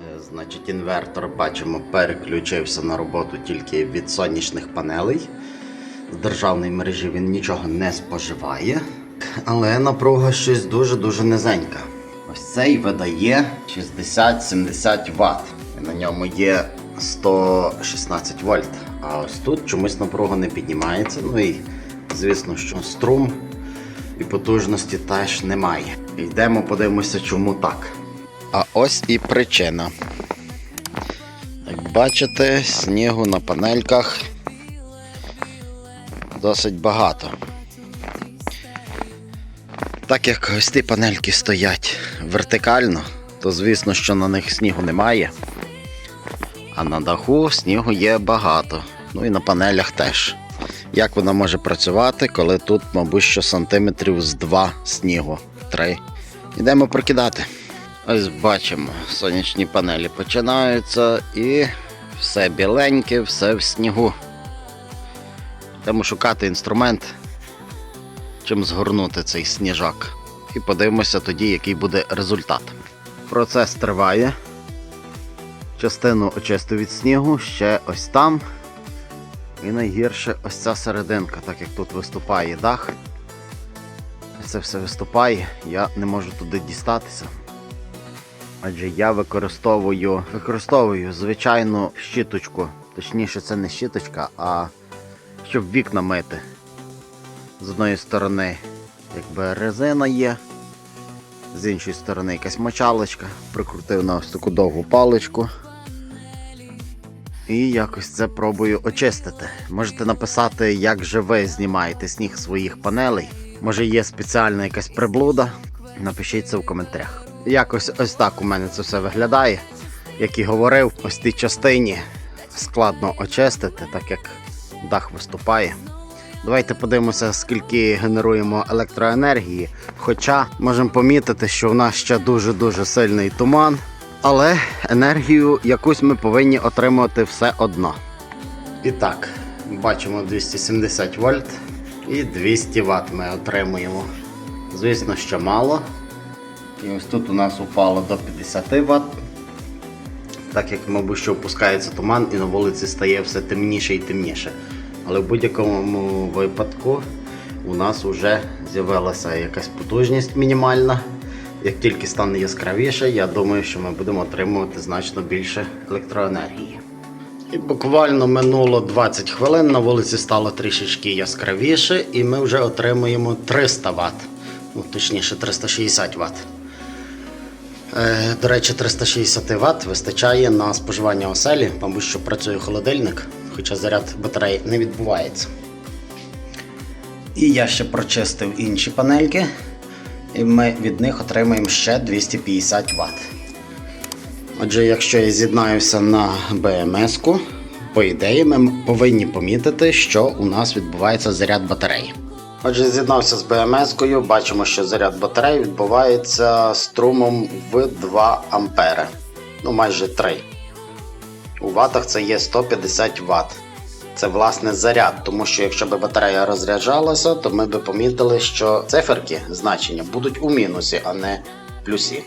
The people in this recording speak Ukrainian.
Е, Значить, інвертор бачимо переключився на роботу тільки від сонячних панелей. З державної мережі він нічого не споживає. Але напруга щось дуже-дуже низенька. Ось цей видає 60-70 Вт. На ньому є 116 вольт. А ось тут чомусь напруга не піднімається. Ну і звісно, що струм і потужності теж немає. Йдемо, подивимося, чому так. А ось і причина. Як бачите, снігу на панельках досить багато. Так як ось ті панельки стоять вертикально, то звісно, що на них снігу немає. А на даху снігу є багато. Ну і на панелях теж. Як вона може працювати, коли тут, мабуть, що сантиметрів з 2 снігу, 3. Йдемо прокидати. Ось бачимо, сонячні панелі починаються і все біленьке, все в снігу. Йдемо шукати інструмент, чим згорнути цей сніжок. І подивимося тоді, який буде результат. Процес триває. Частину очистив від снігу, ще ось там. І найгірше ось ця серединка, так як тут виступає дах. Це все виступає, я не можу туди дістатися. Адже я використовую, використовую звичайну щіточку. Точніше, це не щіточка, а щоб вікна мити. З одної сторони, якби резина є, з іншої сторони якась мочалочка, прикрутив на ось таку довгу паличку. І якось це пробую очистити. Можете написати, як же ви знімаєте сніг своїх панелей. Може є спеціальна якась приблуда. Напишіть це в коментарях. Якось ось так у мене це все виглядає. Як і говорив, ось тій частині складно очистити, так як дах виступає. Давайте подивимося, скільки генеруємо електроенергії. Хоча можемо помітити, що в нас ще дуже-дуже сильний туман, але енергію якусь ми повинні отримувати все одно. І так, бачимо 270 вольт і 200 Вт ми отримуємо. Звісно, що мало. І ось тут у нас упало до 50 Вт. Так як, мабуть, що опускається туман і на вулиці стає все темніше і темніше. Але в будь-якому випадку у нас вже з'явилася якась потужність мінімальна. Як тільки стане яскравіше, я думаю, що ми будемо отримувати значно більше електроенергії. І буквально минуло 20 хвилин, на вулиці стало трішечки яскравіше, і ми вже отримуємо 300 Вт. Ну, точніше, 360 Вт. Е, До речі, 360 Вт вистачає на споживання оселі, мабуть, що працює холодильник, хоча заряд батареї не відбувається. І я ще прочистив інші панельки, і ми від них отримаємо ще 250 Вт. Отже, якщо я з'єднаюся на BMS-ку, по ідеї ми повинні помітити, що у нас відбувається заряд батареї. Отже, з'єднався з BMS-кою, бачимо, що заряд батареї відбувається струмом в 2 А. Ну, майже 3. У ватах це є 150 Вт. Це власне заряд, тому що якщо б батарея розряджалася, то ми б помітили, що циферки значення будуть у мінусі, а не плюсі.